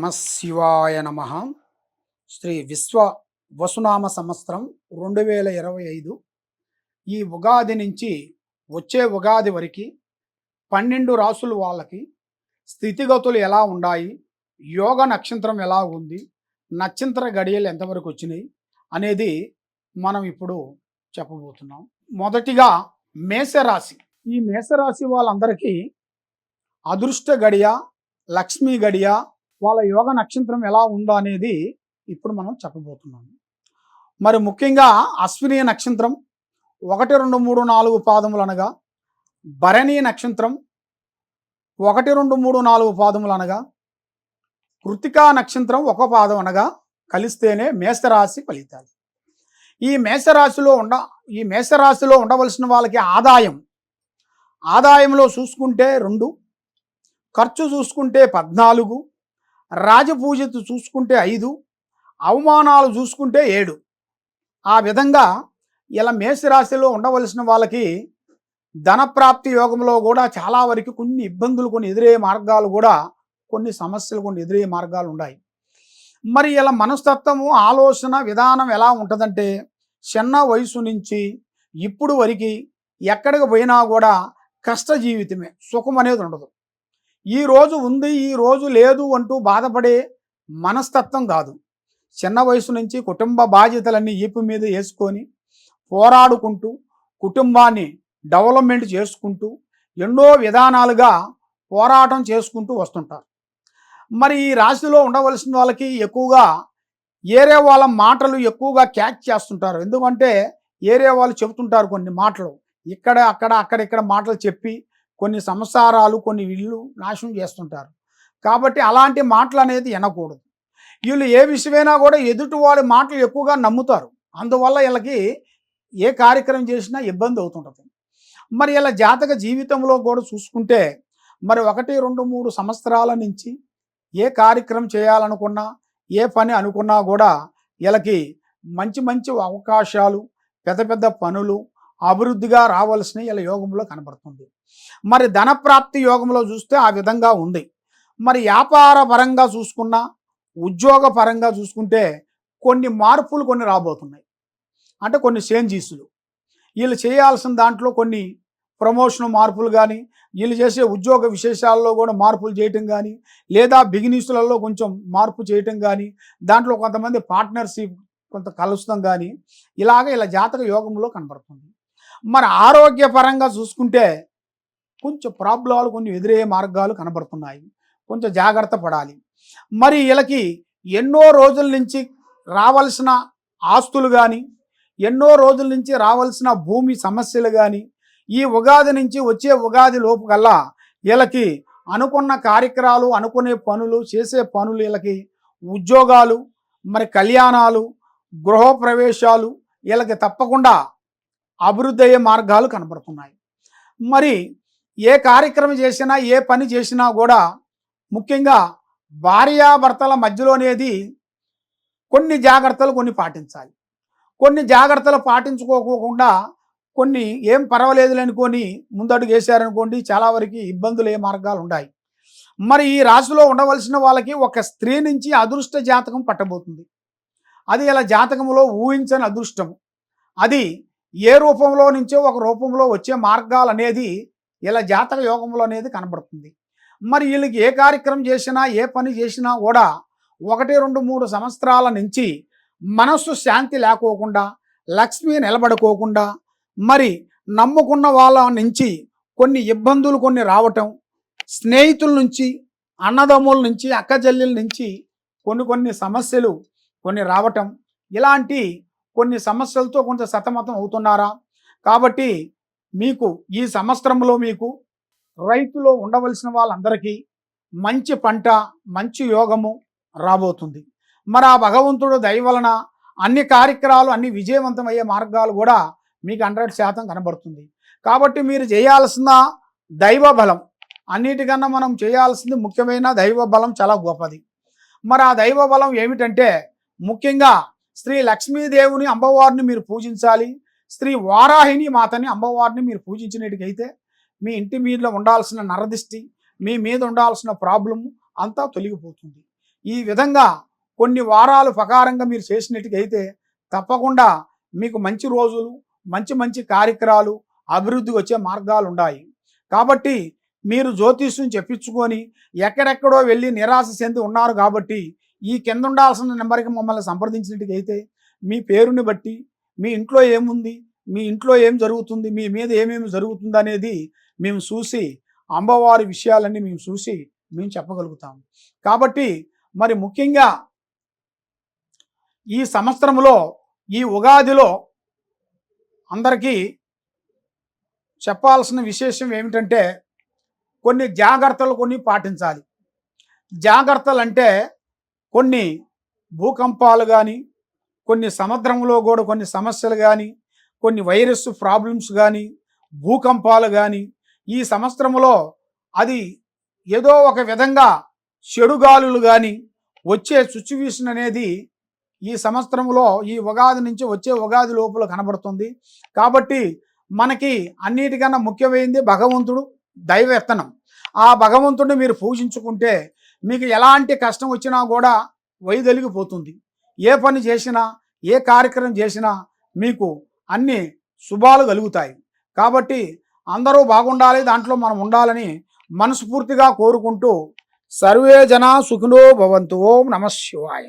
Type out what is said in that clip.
నమశివాయ నమ. శ్రీ విశ్వ వసునామ సంవత్సరం రెండు వేల ఇరవై ఐదు. ఈ ఉగాది నుంచి వచ్చే ఉగాది వరకు పన్నెండు రాసులు వాళ్ళకి స్థితిగతులు ఎలా ఉన్నాయి యోగ నక్షత్రం ఎలా ఉంది నక్షత్ర గడియలు ఎంతవరకు వచ్చినాయి అనేది మనం ఇప్పుడు చెప్పబోతున్నాం. మొదటిగా మేషరాశి. ఈ మేషరాశి వాళ్ళందరికీ అదృష్ట గడియ లక్ష్మీ గడియ వాళ్ళ యోగ నక్షత్రం ఎలా ఉందో అనేది ఇప్పుడు మనం చెప్పబోతున్నాం. మరి ముఖ్యంగా అశ్విని నక్షత్రం ఒకటి రెండు మూడు నాలుగు పాదములు అనగా భరణి నక్షత్రం ఒకటి రెండు మూడు నాలుగు పాదములు అనగా కృతికా నక్షత్రం ఒక పాదం అనగా కలిస్తేనే మేషరాశి ఫలితాలు. ఈ మేషరాశిలో ఉండ ఈ మేషరాశిలో ఉండవలసిన వాళ్ళకి ఆదాయం ఆదాయంలో చూసుకుంటే రెండు ఖర్చు చూసుకుంటే పద్నాలుగు రాజపూజత చూసుకుంటే ఐదు అవమానాలు చూసుకుంటే ఏడు. ఆ విధంగా ఇలా మేషరాశిలో ఉండవలసిన వాళ్ళకి ధనప్రాప్తి యోగంలో కూడా చాలా వరకు కొన్ని ఇబ్బందులు కొన్ని ఎదురయ్యే మార్గాలు కూడా కొన్ని సమస్యలు కొన్ని ఎదురయ్యే మార్గాలు ఉన్నాయి. మరి ఇలా మనస్తత్వము ఆలోచన విధానం ఎలా ఉంటుందంటే చిన్న వయసు నుంచి ఇప్పుడు వరకు ఎక్కడికి పోయినా కూడా కష్ట జీవితమే సుఖం అనేది ఉండదు. ఈ రోజు ఉంది ఈ రోజు లేదు అంటూ బాధపడే మనస్తత్వం కాదు. చిన్న వయసు నుంచి కుటుంబ బాధ్యతలన్నీ ఈపు మీద వేసుకొని పోరాడుకుంటూ కుటుంబాన్ని డెవలప్మెంట్ చేసుకుంటూ ఎన్నో విధానాలుగా పోరాటం చేసుకుంటూ వస్తుంటారు. మరి ఈ రాశిలో ఉండవలసిన వాళ్ళకి ఎక్కువగా ఏరే వాళ్ళ మాటలు ఎక్కువగా క్యాచ్ చేస్తుంటారు. ఎందుకంటే ఏరే వాళ్ళు చెబుతుంటారు కొన్ని మాటలు. ఇక్కడ అక్కడ అక్కడ ఇక్కడ మాటలు చెప్పి కొన్ని సంసారాలు కొన్ని ఇళ్ళు నాశనం చేస్తుంటారు. కాబట్టి అలాంటి మాటలు అనేది వినకూడదు. వీళ్ళు ఏ విషయమైనా కూడా ఎదుటి వాళ్ళ మాటలు ఎక్కువగా నమ్ముతారు. అందువల్ల వీళ్ళకి ఏ కార్యక్రమం చేసినా ఇబ్బంది అవుతుంటుంది. మరి ఇలా జాతక జీవితంలో కూడా చూసుకుంటే మరి ఒకటి రెండు మూడు సంవత్సరాల నుంచి ఏ కార్యక్రమం చేయాలనుకున్నా ఏ పని అనుకున్నా కూడా వీళ్ళకి మంచి మంచి అవకాశాలు పెద్ద పెద్ద పనులు అభివృద్ధిగా రావాల్సినవి ఇలా యోగంలో కనబడుతుంది. మరి ధనప్రాప్తి యోగంలో చూస్తే ఆ విధంగా ఉంది. మరి వ్యాపార పరంగా చూసుకున్నా ఉద్యోగ పరంగా చూసుకుంటే కొన్ని మార్పులు కొన్ని రాబోతున్నాయి. అంటే కొన్ని చేంజీసులు. వీళ్ళు చేయాల్సిన దాంట్లో కొన్ని ప్రమోషన్ మార్పులు కానీ వీళ్ళు చేసే ఉద్యోగ విశేషాల్లో కూడా మార్పులు చేయటం కానీ లేదా బిగినీసులలో కొంచెం మార్పు చేయటం కానీ దాంట్లో కొంతమంది పార్ట్నర్షిప్ కొంత కలుస్తాం కానీ ఇలాగ ఇలా జాతక యోగంలో కనబడుతుంది. మన ఆరోగ్యపరంగా చూసుకుంటే కొంచెం ప్రాబ్లాలు కొన్ని ఎదురయ్యే మార్గాలు కనబడుతున్నాయి. కొంచెం జాగ్రత్త పడాలి. మరి వీళ్ళకి ఎన్నో రోజుల నుంచి రావాల్సిన ఆస్తులు కానీ ఎన్నో రోజుల నుంచి రావాల్సిన భూమి సమస్యలు కానీ ఈ ఉగాది నుంచి వచ్చే ఉగాది లోపు కల్లా వీళ్ళకి అనుకున్న కార్యక్రమాలు అనుకునే పనులు చేసే పనులు వీళ్ళకి ఉద్యోగాలు మరి కళ్యాణాలు గృహప్రవేశాలు వీళ్ళకి తప్పకుండా అభివృద్ధి అయ్యే మార్గాలు కనబడుతున్నాయి. మరి ఏ కార్యక్రమం చేసినా ఏ పని చేసినా కూడా ముఖ్యంగా భార్యాభర్తల మధ్యలోనేది కొన్ని జాగ్రత్తలు కొన్ని పాటించాలి. కొన్ని జాగ్రత్తలు పాటించుకోకుండా కొన్ని ఏం పర్వాలేదులే అనుకొని ముందడుగు వేశారనుకోండి చాలా వరకు ఇబ్బందులు ఏ మార్గాలు ఉన్నాయి. మరి ఈ రాశిలో ఉండవలసిన వాళ్ళకి ఒక స్త్రీ నుంచి అదృష్ట జాతకం పట్టబోతుంది. అది ఇలా జాతకంలో ఊహించని అదృష్టం అది ఏ రూపంలో నుంచో ఒక రూపంలో వచ్చే మార్గాలు అనేది ఇలా జాతక యోగంలో అనేది కనబడుతుంది. మరి వీళ్ళకి ఏ కార్యక్రమం చేసినా ఏ పని చేసినా కూడా ఒకటి రెండు మూడు సంవత్సరాల నుంచి మనస్సు శాంతి లేకోకుండా లక్ష్మి నిలబడుకోకుండా మరి నమ్ముకున్న వాళ్ళ నుంచి కొన్ని ఇబ్బందులు కొన్ని రావటం స్నేహితుల నుంచి అన్నదమ్ముల నుంచి అక్కజల్లుల నుంచి కొన్ని కొన్ని సమస్యలు కొన్ని రావటం ఇలాంటి కొన్ని సమస్యలతో కొంత సతమతం అవుతున్నారా? కాబట్టి మీకు ఈ సంవత్సరంలో మీకు రైతులో ఉండవలసిన వాళ్ళందరికీ మంచి పంట మంచి యోగము రాబోతుంది. మరి ఆ భగవంతుడు దయవలన అన్ని కార్యక్రమాలు అన్ని విజయవంతమయ్యే మార్గాలు కూడా మీకు హండ్రెడ్ శాతం కనబడుతుంది. కాబట్టి మీరు చేయాల్సిన దైవ బలం అన్నిటికన్నా మనం చేయాల్సింది ముఖ్యమైన దైవ బలం చాలా గొప్పది. మరి ఆ దైవ బలం ఏమిటంటే ముఖ్యంగా శ్రీ లక్ష్మీదేవుని అమ్మవారిని మీరు పూజించాలి. శ్రీ వారాహిని మాతని అమ్మవారిని మీరు పూజించినట్టుకైతే మీ ఇంటి మీద ఉండాల్సిన నరదిష్టి మీ మీద ఉండాల్సిన ప్రాబ్లము అంతా తొలగిపోతుంది. ఈ విధంగా కొన్ని వారాలు ప్రకారంగా మీరు చేసినట్టుకైతే తప్పకుండా మీకు మంచి రోజులు మంచి మంచి కార్యక్రమాలు అభివృద్ధి వచ్చే మార్గాలు ఉన్నాయి కాబట్టి మీరు జ్యోతిష్యం చెప్పించుకొని ఎక్కడెక్కడో వెళ్ళి నిరాశ చెంది ఉన్నారు కాబట్టి ఈ కింద ఉండాల్సిన నెంబర్కి మమ్మల్ని సంప్రదించినట్టుగైతే మీ పేరుని బట్టి మీ ఇంట్లో ఏముంది మీ ఇంట్లో ఏం జరుగుతుంది మీ మీద ఏమేమి జరుగుతుంది అనేది మేము చూసి అమ్మవారి విషయాలన్నీ మేము చూసి మేము చెప్పగలుగుతాం. కాబట్టి మరి ముఖ్యంగా ఈ సంవత్సరంలో ఈ ఉగాదిలో అందరికీ చెప్పాల్సిన విశేషం ఏమిటంటే కొన్ని జాగ్రత్తలు కొన్ని పాటించాలి. జాగ్రత్తలు అంటే కొన్ని భూకంపాలు కానీ కొన్ని సముద్రంలో కూడా కొన్ని సమస్యలు కానీ కొన్ని వైరస్ ప్రాబ్లమ్స్ కానీ భూకంపాలు కానీ ఈ సంవత్సరంలో అది ఏదో ఒక విధంగా చెడుగాలులు కానీ వచ్చే సిచ్యువేషన్ అనేది ఈ సంవత్సరంలో ఈ ఉగాది నుంచి వచ్చే ఉగాది లోపల కనబడుతుంది. కాబట్టి మనకి అన్నిటికన్నా ముఖ్యమైనది భగవంతుడు దైవెత్తనం ఆ భగవంతుడిని మీరు పూజించుకుంటే మీకు ఎలాంటి కష్టం వచ్చినా కూడా వైదొలిగిపోతుంది. ఏ పని చేసినా ఏ కార్యక్రమం చేసినా మీకు అన్ని శుభాలు కలుగుతాయి. కాబట్టి అందరూ బాగుండాలి దాంట్లో మనం ఉండాలని మనస్ఫూర్తిగా కోరుకుంటూ సర్వే జన సుఖినో భవంతు. ఓం నమ శివాయ.